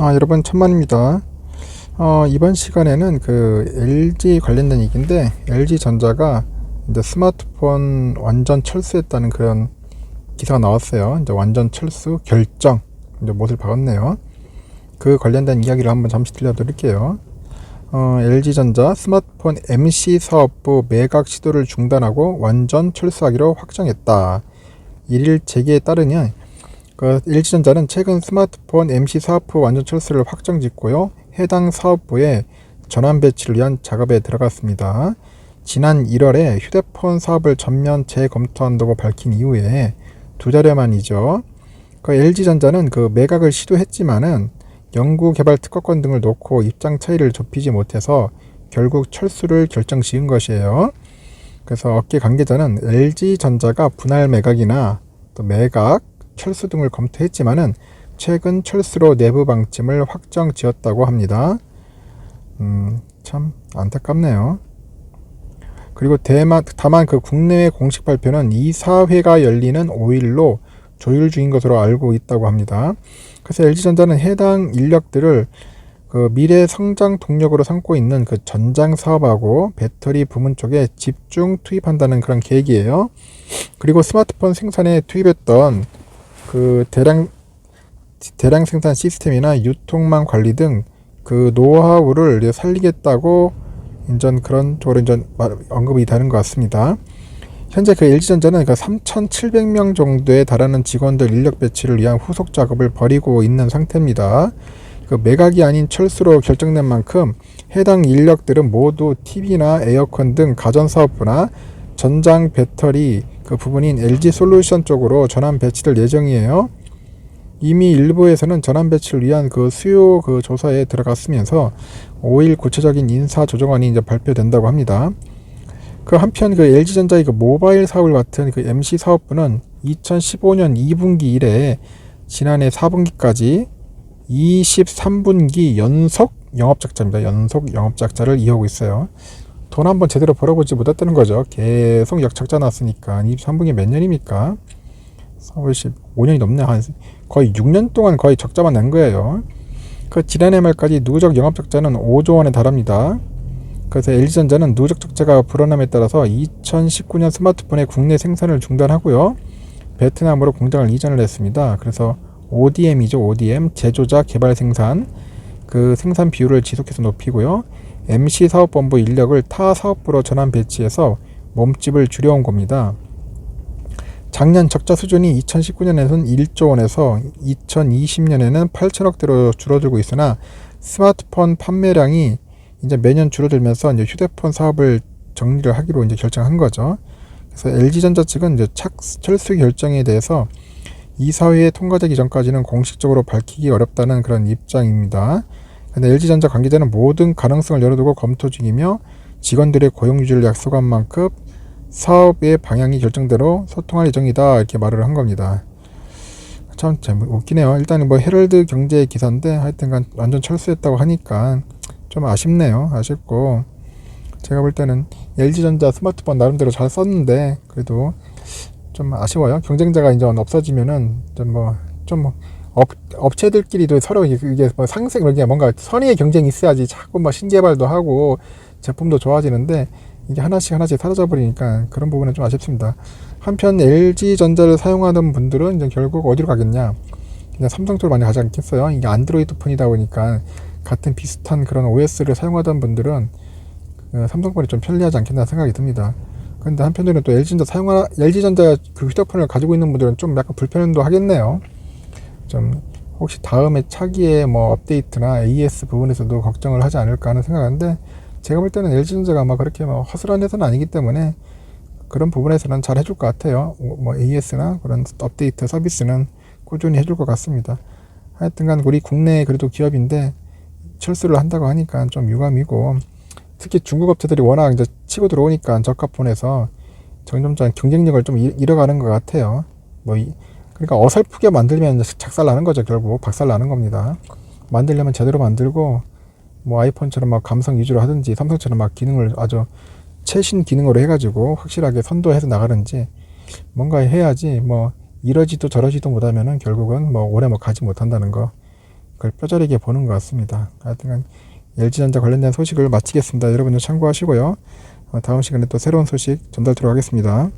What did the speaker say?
아, 여러분 천만입니다. 어, 이번 시간에는 그 LG 관련된 얘기인데 LG 전자가 이제 스마트폰 완전 철수했다는 그런 기사가 나왔어요. 이제 완전 철수 결정 이제 못을 박았네요. 그 관련된 이야기를 한번 잠시 들려드릴게요. 어, LG전자 스마트폰 MC 사업부 매각 시도를 중단하고 완전 철수하기로 확정했다. 일일 재계에 따르면 그 LG전자는 최근 스마트폰 MC 사업부 완전 철수를 확정 짓고요. 해당 사업부에 전환 배치를 위한 작업에 들어갔습니다. 지난 1월에 휴대폰 사업을 전면 재검토한다고 밝힌 이후에 두 달여 만이죠. 그 LG전자는 그 매각을 시도했지만은 연구 개발 특허권 등을 놓고 입장 차이를 좁히지 못해서 결국 철수를 결정 지은 것이에요. 그래서 업계 관계자는 LG전자가 분할 매각이나 또 매각, 철수 등을 검토했지만은 최근 철수로 내부 방침을 확정 지었다고 합니다. 음, 참 안타깝네요. 그리고 대만, 다만 그 국내외 공식 발표는 이사회가 열리는 5일로 조율 중인 것으로 알고 있다고 합니다. 그래서 LG전자는 해당 인력들을 그 미래 성장 동력으로 삼고 있는 그 전장 사업하고 배터리 부문 쪽에 집중 투입한다는 그런 계획이에요. 그리고 스마트폰 생산에 투입했던 그 대량 대량 생산 시스템이나 유통망 관리 등 그 노하우를 살리겠다고 인전 그런 쪽으로 인전 언급이 되는 것 같습니다. 현재 그 LG전자는 그 3,700명 정도에 달하는 직원들 인력 배치를 위한 후속 작업을 벌이고 있는 상태입니다. 그 매각이 아닌 철수로 결정된 만큼 해당 인력들은 모두 TV나 에어컨 등 가전 사업부나 전장 배터리 그 부분인 LG 솔루션 쪽으로 전환 배치될 예정이에요. 이미 일부에서는 전환 배치를 위한 그 수요 그 조사에 들어갔으면서 5일 구체적인 인사 조정안이 이제 발표된다고 합니다. 그 한편 그 LG전자의 그 모바일 사업을 맡은 그 MC 사업부는 2015년 2분기 이래 지난해 4분기까지 23분기 연속 영업적자입니다. 연속 영업적자를 이어오고 있어요. 돈 한 번 제대로 벌어보지 못했다는 거죠. 계속 역적자 났으니까 23분기 몇 년입니까? 4월 5년이 넘네. 한 거의 6년 동안 거의 적자만 낸 거예요. 그 지난해 말까지 누적 영업 적자는 5조 원에 달합니다. 그래서 LG전자는 누적 적자가 불어남에 따라서 2019년 스마트폰의 국내 생산을 중단하고요. 베트남으로 공장을 이전을 했습니다. 그래서 ODM이죠. ODM 제조자 개발 생산 그 생산 비율을 지속해서 높이고요. MC 사업본부 인력을 타 사업부로 전환 배치해서 몸집을 줄여온 겁니다. 작년 적자 수준이 2019년에는 1조 원에서 2020년에는 8천억대로 줄어들고 있으나 스마트폰 판매량이 이제 매년 줄어들면서 이제 휴대폰 사업을 정리를 하기로 이제 결정한 거죠. 그래서 LG전자 측은 이제 착 철수 결정에 대해서 이사회에 통과되기 전까지는 공식적으로 밝히기 어렵다는 그런 입장입니다. 근데 LG전자 관계자는 모든 가능성을 열어두고 검토 중이며 직원들의 고용 유지를 약속한 만큼 사업의 방향이 결정대로 소통할 예정이다 이렇게 말을 한 겁니다. 참 웃기네요. 일단 뭐 헤럴드 경제 기사인데 하여튼간 완전 철수했다고 하니까 좀 아쉽네요. 아쉽고 제가 볼 때는 LG전자 스마트폰 나름대로 잘 썼는데 그래도 좀 아쉬워요. 경쟁자가 이제 없어지면은 좀뭐좀 뭐 업, 업체들끼리도 서로 이게 뭐 상생 이게 뭔가 선의의 경쟁이 있어야지 자꾸 뭐 신개발도 하고 제품도 좋아지는데 이게 하나씩 하나씩 사라져 버리니까 그런 부분은 좀 아쉽습니다. 한편 LG 전자를 사용하는 분들은 이제 결국 어디로 가겠냐? 그냥 삼성 쪽으로 많이 가지 않겠어요. 이게 안드로이드 폰이다 보니까 같은 비슷한 그런 OS를 사용하던 분들은 그 삼성 폰이 좀 편리하지 않겠나 생각이 듭니다. 근데 한편으로는 또 LG전자 사용하 LG전자 그 휴대폰을 가지고 있는 분들은 좀 약간 불편도 하겠네요. 좀 혹시 다음에 차기에 뭐 업데이트나 AS 부분에서도 걱정을 하지 않을까 하는 생각인데 제가 볼 때는 LG전자가 아마 그렇게 뭐 허술한 회사는 아니기 때문에 그런 부분에서는 잘 해줄 것 같아요. 뭐 AS나 그런 업데이트 서비스는 꾸준히 해줄 것 같습니다. 하여튼간 우리 국내 그래도 기업인데 철수를 한다고 하니까 좀 유감이고 특히 중국 업체들이 워낙 이제 치고 들어오니까 저가폰에서 점점점 경쟁력을 좀 잃어가는 것 같아요. 뭐 이, 그러니까 어설프게 만들면 작살 나는 거죠 결국 박살 나는 겁니다. 만들려면 제대로 만들고 뭐 아이폰처럼 막 감성 위주로 하든지 삼성처럼 막 기능을 아주 최신 기능으로 해가지고 확실하게 선도해서 나가는지 뭔가 해야지 뭐 이러지도 저러지도 못하면은 결국은 뭐 오래 뭐 가지 못한다는 거 그걸 뼈저리게 보는 것 같습니다. 하여튼 LG전자 관련된 소식을 마치겠습니다. 여러분들 참고하시고요. 어, 다음 시간에 또 새로운 소식 전달드리도록 하겠습니다.